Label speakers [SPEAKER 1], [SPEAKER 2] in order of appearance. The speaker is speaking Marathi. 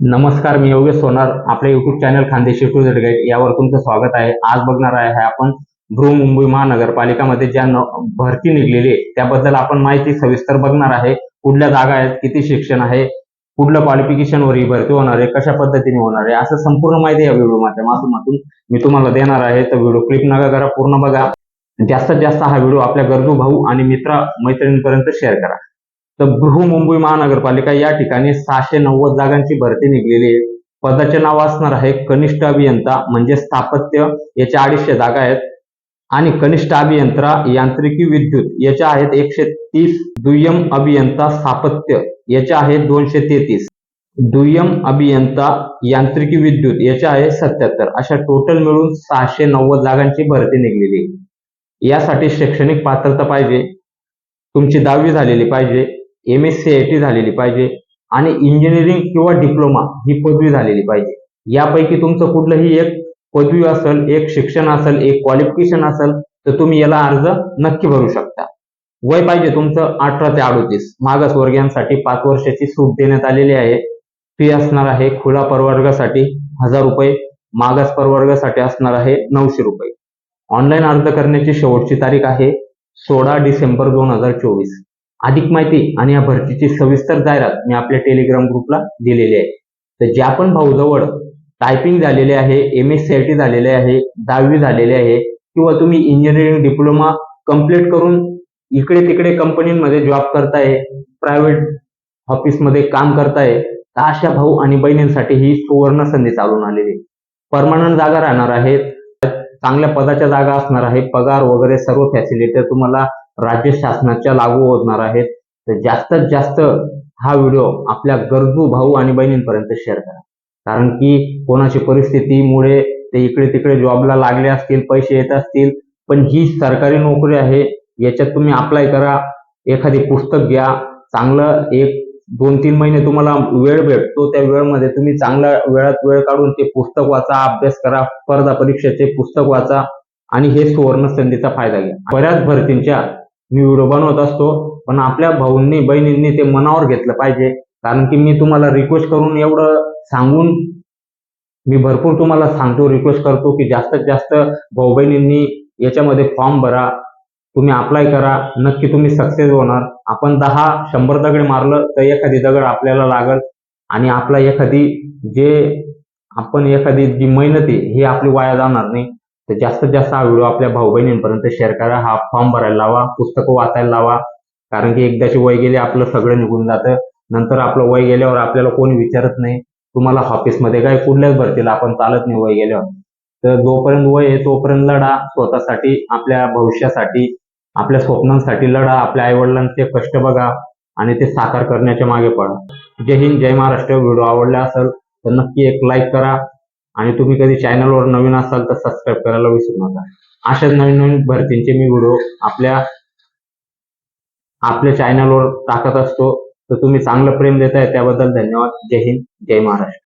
[SPEAKER 1] नमस्कार मी योगेश सोनार. आपल्या YouTube channel Khandeshi to Z guide यावर तुमचं स्वागत आहे. आज बघणार आहे आपण बृहमुंबई महानगरपालिकामध्ये ज्या भरती निघलेली आहे त्याबद्दल आपण माहिती सविस्तर बघणार आहे. कुठल्या जागा आहेत किती शिक्षण आहे कुठलं क्वालिफिकेशनवर ही भरती होणार आहे कशा पद्धतीने होणार आहे असं संपूर्ण माहिती या व्हिडिओ माध्यमातून मी तुम्हाला देणार आहे. तर व्हिडिओ क्लिप नका करा पूर्ण बघा. जास्तीत जास्त हा व्हिडिओ आपल्या गरजू भाऊ आणि मित्र मैत्रिणींपर्यंत शेअर करा. तर बृहमुंबई महानगरपालिका या ठिकाणी सहाशे नव्वद जागांची भरती निघलेली आहे. पदाचे नाव असणार आहे कनिष्ठ अभियंता म्हणजे स्थापत्य याच्या अडीचशे जागा आहेत. आणि कनिष्ठ अभियंता यांत्रिकी विद्युत याच्या आहेत एकशे तीस. दुय्यम अभियंता स्थापत्य याच्या आहेत दोनशे तेहतीस. दुय्यम अभियंता यांत्रिकी विद्युत याच्या आहे सत्याहत्तर. अशा टोटल मिळून सहाशे नव्वद जागांची भरती निघलेली यासाठी शैक्षणिक पात्रता पाहिजे. तुमची दहावी झालेली पाहिजे. M S C I T झालेली पाहिजे आणि इंजिनिअरिंग किंवा डिप्लोमा ही पदवी झालेली पाहिजे. यापैकी तुमचं कुठलंही एक पदवी असेल एक शिक्षण असेल एक क्वालिफिकेशन असेल तर तुम्ही याला अर्ज नक्की भरू शकता. वय पाहिजे तुमचं अठरा ते अडोतीस. मागासवर्गीयांसाठी पाच वर्षाची सूट देण्यात आलेली आहे. फी असणार आहे खुला प्रवर्गासाठी हजार रुपये मागास प्रवर्गासाठी असणार आहे नऊशे रुपये. ऑनलाईन अर्ज करण्याची शेवटची तारीख आहे सोळा डिसेंबर दोन हजार चोवीस. अधिक माहिती आणि या भरतीची सविस्तर जाहिरात मी आपल्या टेलिग्राम ग्रुपला दिलेली आहे. तर ज्या पण भाऊ जवळ टायपिंग झालेले आहे M S C I T झालेले आहे दहावी झालेले आहे किंवा तुम्ही इंजिनिअरिंग डिप्लोमा कंप्लीट करून इकडे तिकडे कंपनीमध्ये जॉब करताय प्रायव्हेट ऑफिसमध्ये काम करताय तर अशा भाऊ आणि बहिणींसाठी ही सुवर्ण संधी चालून आलेली परमनंट जागा राहणार आहेत चांगल्या पदाच्या जागा असणार आहे पगार वगैरे सर्व फॅसिलिटी तुम्हाला राज्य शासनाच्या लागू होणार आहेत. तर जास्तीत जास्त हा व्हिडिओ आपल्या गरजू भाऊ आणि बहिणींपर्यंत शेअर करा. कारण की कोणाची परिस्थितीमुळे ते इकडे तिकडे जॉबला लागले असतील पैसे येत असतील पण ही सरकारी नोकरी आहे. याच्यात तुम्ही अप्लाय करा. एखादी पुस्तक घ्या. चांगलं एक दोन तीन महिने तुम्हाला वेळ भेटतो त्या वेळमध्ये तुम्ही चांगल्या वेळात वेळ काढून ते पुस्तक वाचा अभ्यास करा स्पर्धा परीक्षेचे पुस्तक वाचा आणि हे सुवर्ण संधीचा फायदा घ्या. बऱ्याच भरतींच्या मी व्हिडिओ बनवत असतो पण आपल्या भाऊंनी बहिणींनी ते मनावर घेतलं पाहिजे. कारण की मी तुम्हाला रिक्वेस्ट करून एवढं सांगून मी भरपूर तुम्हाला सांगतो रिक्वेस्ट करतो की जास्तीत जास्त भाऊ बहिणींनी याच्यामध्ये फॉर्म भरा तुम्ही अप्लाय करा नक्की तुम्ही सक्सेस होणार. आपण दहा शंभर दगड मारलं तर एखादी दगड आपल्याला लागल. आणि आपला एखादी जे आपण एखादी जी मेहनत आहे ही आपली वाया जाणार नाही. तर जास्तीत जास्त हा व्हिडिओ आपल्या भाऊ बहिणींपर्यंत शेअर करा. हा फॉर्म भरायला लावा पुस्तकं वाचायला लावा. कारण की एकदाचे वय गेले आपलं सगळं निघून जातं. नंतर आपलं वय गेल्यावर आपल्याला कोणी विचारत नाही. तुम्हाला ऑफिसमध्ये काय कुठल्याच भरतीला आपण चालत नाही वय गेल्यावर. तर जोपर्यंत वय आहे तोपर्यंत लढा स्वतःसाठी आपल्या भविष्यासाठी आपल्या स्वप्नांसाठी लढा आपल्या आईवडिलांचे कष्ट बघा आणि ते साकार करण्याच्या मागे पडा. जय हिंद जय महाराष्ट्र. व्हिडिओ आवडला असेल तर नक्की एक लाईक करा. आणि तुम्ही कधी चॅनलवर नवीन असाल तर सबस्क्राईब करायला विसरू नका. अशाच नवीन नवीन भरतींचे मी व्हिडिओ आपल्या आपल्या चॅनलवर टाकत असतो. तर तुम्ही चांगलं प्रेम देताय त्याबद्दल धन्यवाद. जय हिंद जय महाराष्ट्र.